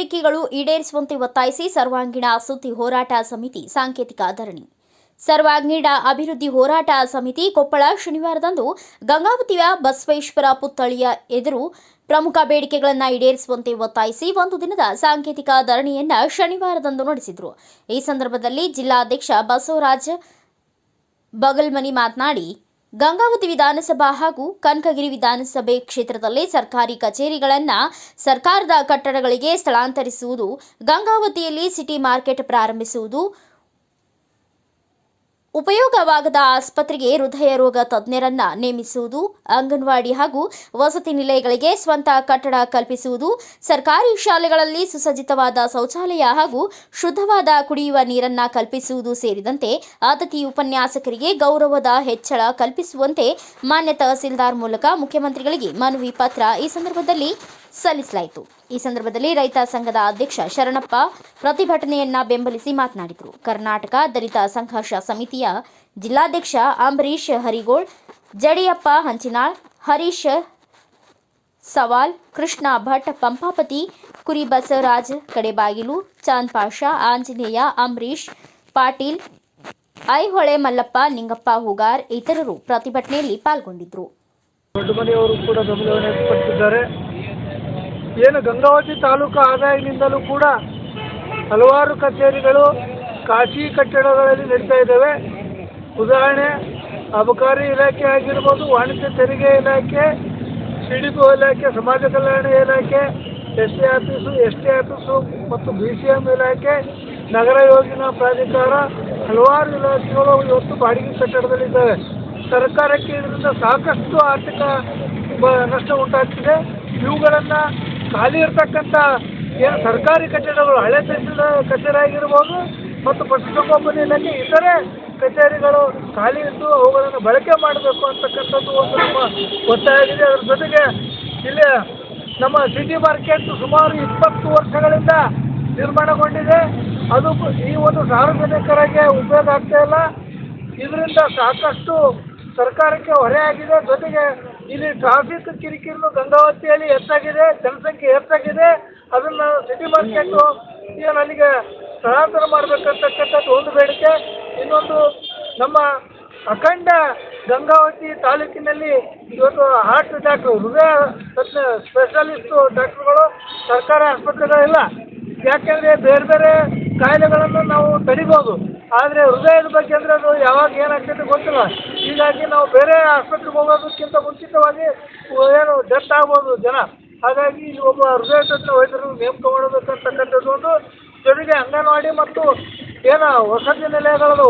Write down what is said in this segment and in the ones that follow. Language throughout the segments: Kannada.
ಬೇಡಿಕೆಗಳು ಈಡೇರಿಸುವಂತೆ ಒತ್ತಾಯಿಸಿ ಸರ್ವಾಂಗೀಣ ಸುದ್ದಿ ಹೋರಾಟ ಸಮಿತಿ ಸಾಂಕೇತಿಕ ಧರಣಿ. ಸರ್ವಾಂಗೀಣ ಅಭಿವೃದ್ಧಿ ಹೋರಾಟ ಸಮಿತಿ ಕೊಪ್ಪಳ ಶನಿವಾರದಂದು ಗಂಗಾವತಿಯ ಬಸವೇಶ್ವರ ಪುತ್ಥಳಿಯ ಎದುರು ಪ್ರಮುಖ ಬೇಡಿಕೆಗಳನ್ನು ಈಡೇರಿಸುವಂತೆ ಒತ್ತಾಯಿಸಿ ಒಂದು ದಿನದ ಸಾಂಕೇತಿಕ ಧರಣಿಯನ್ನು ಶನಿವಾರದಂದು ನಡೆಸಿದರು. ಈ ಸಂದರ್ಭದಲ್ಲಿ ಜಿಲ್ಲಾಧ್ಯಕ್ಷ ಬಸವರಾಜ್ ಬಗಲ್ಮನಿ ಮಾತನಾಡಿ ಗಂಗಾವತಿ ವಿಧಾನಸಭಾ ಹಾಗೂ ಕನಕಗಿರಿ ವಿಧಾನಸಭೆ ಕ್ಷೇತ್ರದಲ್ಲಿ ಸರ್ಕಾರಿ ಕಚೇರಿಗಳನ್ನು ಸರ್ಕಾರದ ಕಟ್ಟಡಗಳಿಗೆ ಸ್ಥಳಾಂತರಿಸುವುದು ಗಂಗಾವತಿಯಲ್ಲಿ ಸಿಟಿ ಮಾರ್ಕೆಟ್ ಪ್ರಾರಂಭಿಸುವುದು ಉಪಯೋಗವಾಗದ ಆಸ್ಪತ್ರೆಗೆ ಹೃದಯ ರೋಗ ತಜ್ಞರನ್ನ ನೇಮಿಸುವುದು, ಅಂಗನವಾಡಿ ಹಾಗೂ ವಸತಿ ನಿಲಯಗಳಿಗೆ ಸ್ವಂತ ಕಟ್ಟಡ ಕಲ್ಪಿಸುವುದು, ಸರ್ಕಾರಿ ಶಾಲೆಗಳಲ್ಲಿ ಸುಸಜ್ಜಿತವಾದ ಶೌಚಾಲಯ ಹಾಗೂ ಶುದ್ಧವಾದ ಕುಡಿಯುವ ನೀರನ್ನ ಕಲ್ಪಿಸುವುದು ಸೇರಿದಂತೆ ಅತಿಥಿ ಉಪನ್ಯಾಸಕರಿಗೆ ಗೌರವದ ಹೆಚ್ಚಳ ಕಲ್ಪಿಸುವಂತೆ ಮಾನ್ಯ ತಹಸೀಲ್ದಾರ್ ಮೂಲಕ ಮುಖ್ಯಮಂತ್ರಿಗಳಿಗೆ ಮನವಿ ಪತ್ರ. ಈ ಸಂದರ್ಭದಲ್ಲಿ ಸಲ್ಲಿಸಲಾಯಿತು. ಈ ಸಂದರ್ಭದಲ್ಲಿ ರೈತ ಸಂಘದ ಅಧ್ಯಕ್ಷ ಶರಣಪ್ಪ ಪ್ರತಿಭಟನೆಯನ್ನ ಬೆಂಬಲಿಸಿ ಮಾತನಾಡಿದರು. ಕರ್ನಾಟಕ ದಲಿತ ಸಂಘರ್ಷ ಸಮಿತಿಯ ಜಿಲ್ಲಾಧ್ಯಕ್ಷ ಅಂಬರೀಶ್ ಹರಿಗೋಳ್, ಜಡಿಯಪ್ಪ ಹಂಚಿನಾಳ್, ಹರೀಶ್ ಸವಾಲ್, ಕೃಷ್ಣ ಭಟ್ ಪಂಪಾಪತಿ ಕುರಿ ಬಸವರಾಜ್ ಕಡೆಬಾಗಿಲು, ಚಾಂದ್ ಪಾಷಾ, ಆಂಜನೇಯ ಅಂಬರೀಶ್ ಪಾಟೀಲ್, ಐಹೊಳೆ ಮಲ್ಲಪ್ಪ, ನಿಂಗಪ್ಪ ಹುಗಾರ್ ಇತರರು ಪ್ರತಿಭಟನೆಯಲ್ಲಿ ಪಾಲ್ಗೊಂಡಿದ್ದರು. ದೊಡ್ಡಮನೆಯವರು ಕೂಡ ಬೆಂಬಲವನ್ನು ವ್ಯಕ್ತಪಡಿಸಿದ್ದಾರೆ. ಏನು ಗಂಗಾವತಿ ತಾಲೂಕು ಆದಾಯದಿಂದಲೂ ಕೂಡ ಹಲವಾರು ಕಚೇರಿಗಳು ಖಾಸಗಿ ಕಟ್ಟಡಗಳಲ್ಲಿ ನಡೀತಾ ಇದ್ದಾವೆ. ಉದಾಹರಣೆ, ಅಬಕಾರಿ ಇಲಾಖೆ ಆಗಿರ್ಬೋದು, ವಾಣಿಜ್ಯ ತೆರಿಗೆ ಇಲಾಖೆ ಸಿ ಡಿ ಪಿ ಇಲಾಖೆ, ಸಮಾಜ ಕಲ್ಯಾಣ ಇಲಾಖೆ S T office S T office ಮತ್ತು ಬಿ ಸಿ ಎಂ ಇಲಾಖೆ, ನಗರ ಯೋಜನಾ ಪ್ರಾಧಿಕಾರ ಹಲವಾರು ಇಲಾಖೆಗಳು ಇವತ್ತು ಬಾಡಿಗೆ ಕಟ್ಟಡದಲ್ಲಿದ್ದಾವೆ. ಸರ್ಕಾರಕ್ಕೆ ಇದರಿಂದ ಸಾಕಷ್ಟು ಆರ್ಥಿಕ ನಷ್ಟ ಉಂಟಾಗ್ತಿದೆ. ಇವುಗಳನ್ನು ಖಾಲಿ ಇರ್ತಕ್ಕಂಥ ಏನು ಸರ್ಕಾರಿ ಕಚೇರಿಗಳು, ಹಳೆ ತಹಸೀಲ್ ಕಚೇರಿ ಆಗಿರ್ಬೋದು ಮತ್ತು ಪಶುಸಂಗೋಪನೆ ಇಲಾಖೆ ಇತರೆ ಕಚೇರಿಗಳು ಖಾಲಿ ಇದ್ದು ಅವುಗಳನ್ನು ಬಳಕೆ ಮಾಡಬೇಕು ಅಂತಕ್ಕಂಥದ್ದು ಒಂದು ನಮ್ಮ ಒತ್ತಾಯ ಇದೆ ಅದರ ಜೊತೆಗೆ ಇಲ್ಲಿ ನಮ್ಮ ಸಿಟಿ ಮಾರ್ಕೆಟ್ ಸುಮಾರು ಇಪ್ಪತ್ತು ವರ್ಷಗಳಿಂದ ನಿರ್ಮಾಣಗೊಂಡಿದೆ. ಅದು ಈ ಒಂದು ಸಾರ್ವಜನಿಕರಿಗೆ ಉಪಯೋಗ ಆಗ್ತಾ ಇಲ್ಲ. ಇದರಿಂದ ಸಾಕಷ್ಟು ಸರ್ಕಾರಕ್ಕೆ ಹೊರೆಯಾಗಿದೆ ಜೊತೆಗೆ ಇಲ್ಲಿ ಟ್ರಾಫಿಕ್ ಕಿರಿಕಿರಿ ಗಂಗಾವತಿಯಲ್ಲಿ ಹೆಚ್ಚಾಗಿದೆ, ಜನಸಂಖ್ಯೆ ಹೆಚ್ಚಾಗಿದೆ. ಅದನ್ನು ಸಿಟಿ ಮಾರ್ಕೆಟ್ ಏನು ಅಲ್ಲಿಗೆ ಸ್ಥಳಾಂತರ ಮಾಡಬೇಕಂತಕ್ಕಂಥದ್ದು ಒಂದು ಬೇಡಿಕೆ. ಇನ್ನೊಂದು, ನಮ್ಮ ಅಖಂಡ ಗಂಗಾವತಿ ತಾಲೂಕಿನಲ್ಲಿ ಇವತ್ತು ಹಾರ್ಟ್ ಡಾಕ್ಟ್ರು ಹೃದಯ ತಜ್ಞ ಸ್ಪೆಷಲಿಸ್ಟು ಡಾಕ್ಟ್ರುಗಳು ಸರ್ಕಾರಿ ಆಸ್ಪತ್ರೆಗಳಿಲ್ಲ. ಯಾಕೆಂದರೆ ಬೇರೆ ಬೇರೆ ಕಾಯಿಲೆಗಳನ್ನು ನಾವು ತಡಿಬೋದು. ಆದರೆ ಹೃದಯದ ಬಗ್ಗೆ ಅಂದರೆ ಅದು ಯಾವಾಗ ಏನಾಗ್ತದೆ ಗೊತ್ತಿಲ್ಲ. ಹೀಗಾಗಿ ನಾವು ಬೇರೆ ಆಸ್ಪತ್ರೆಗೆ ಹೋಗೋದಕ್ಕಿಂತ ಮುಂಚಿತವಾಗಿ ಏನು ಡೆತ್ ಆಗ್ಬೋದು ಜನ. ಹಾಗಾಗಿ ಇಲ್ಲಿ ಒಬ್ಬ ಹೃದಯ ತಜ್ಞ ವೈದ್ಯರು ನೇಮಕ ಮಾಡಬೇಕಂತಕ್ಕಂಥದ್ದು ಒಂದು ಜೊತೆಗೆ ಅಂಗನವಾಡಿ ಮತ್ತು ಏನು ವಸತಿ ನಿಲಯಗಳು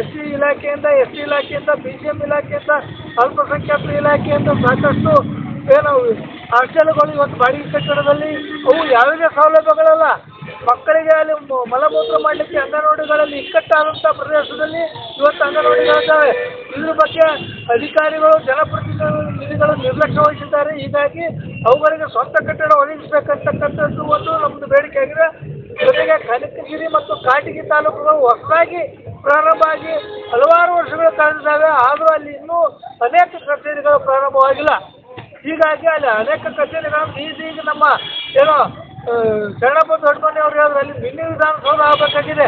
ಎಸ್ ಸಿ ಇಲಾಖೆಯಿಂದ, ಎಸ್ ಟಿ ಇಲಾಖೆಯಿಂದ, ಬಿ ಸಿ ಎಂ ಇಲಾಖೆಯಿಂದ ಅಲ್ಪಸಂಖ್ಯಾತರ ಇಲಾಖೆಯಿಂದ ಸಾಕಷ್ಟು ಏನು ಹಾಸ್ಟೆಲ್ಗಳು ಇವತ್ತು ಬಾಡಿಗೆ ಕಟ್ಟಡದಲ್ಲಿ ಅವು ಯಾವುದೇ ಸೌಲಭ್ಯಗಳಲ್ಲ. ಮಕ್ಕಳಿಗೆ ಅಲ್ಲಿ ಮಲಮೂತ್ರ ಮಾಡಲಿಕ್ಕೆ ಅಂಗನವಾಡಿಗಳಲ್ಲಿ ಇಕ್ಕಟ್ಟಾದಂಥ ಪ್ರದೇಶದಲ್ಲಿ ಇವತ್ತು ಅಂಗನವಾಡಿಗಳಿದ್ದಾವೆ ಇದ್ರ ಬಗ್ಗೆ ಅಧಿಕಾರಿಗಳು, ಜನಪ್ರತಿನಿಧಿಗಳು ನಿರ್ಲಕ್ಷ್ಯ ವಹಿಸಿದ್ದಾರೆ. ಹೀಗಾಗಿ ಅವುಗಳಿಗೆ ಸ್ವಂತ ಕಟ್ಟಡ ಒದಗಿಸಬೇಕಂತಕ್ಕಂಥದ್ದು ಒಂದು ನಮ್ಮದು ಬೇಡಿಕೆ ಆಗಿದೆ. ಜೊತೆಗೆ ಕನಕಗಿರಿ ಮತ್ತು ಕಾಟಗಿ ತಾಲೂಕುಗಳು ಹೊಸದಾಗಿ ಪ್ರಾರಂಭ ಆಗಿ ಹಲವಾರು ವರ್ಷಗಳು ಕಳೆದಿದ್ದಾವೆ. ಆದರೂ ಅಲ್ಲಿ ಇನ್ನೂ ಅನೇಕ ಕಚೇರಿಗಳು ಪ್ರಾರಂಭವಾಗಿಲ್ಲ. ಹೀಗಾಗಿ ಅಲ್ಲಿ ಅನೇಕ ಕಚೇರಿಗಳನ್ನು ಈಗ ನಮ್ಮ ಏನೋ ಶರಣಪ್ಪ ದೊಡ್ಡಮನೆ ಅವ್ರು ಹೇಳಿದ್ರು, ಅಲ್ಲಿ ಮಿನಿ ವಿಧಾನಸೌಧ ಆಗಬೇಕಾಗಿದೆ.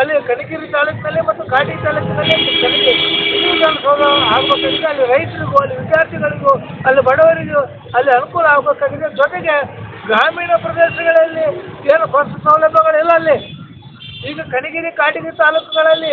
ಅಲ್ಲಿ ಕಣಕಿರಿ ತಾಲೂಕಿನಲ್ಲಿ ಮತ್ತು ಕಾಟಿ ತಾಲೂಕಿನಲ್ಲಿ ಮಿನಿ ವಿಧಾನಸೌಧ ಆಗಬೇಕಾಗಿದೆ. ಅಲ್ಲಿ ರೈತರಿಗೂ, ಅಲ್ಲಿ ವಿದ್ಯಾರ್ಥಿಗಳಿಗೂ, ಅಲ್ಲಿ ಬಡವರಿಗೂ ಅಲ್ಲಿ ಅನುಕೂಲ ಆಗಬೇಕಾಗಿದೆ. ಜೊತೆಗೆ ಗ್ರಾಮೀಣ ಪ್ರದೇಶಗಳಲ್ಲಿ ಏನು ಬಸ್ ಸೌಲಭ್ಯಗಳಿಲ್ಲ ಅಲ್ಲಿ. ಈಗ ಕಣಿಗಿರಿ ಕಾಟಗಿ ತಾಲೂಕುಗಳಲ್ಲಿ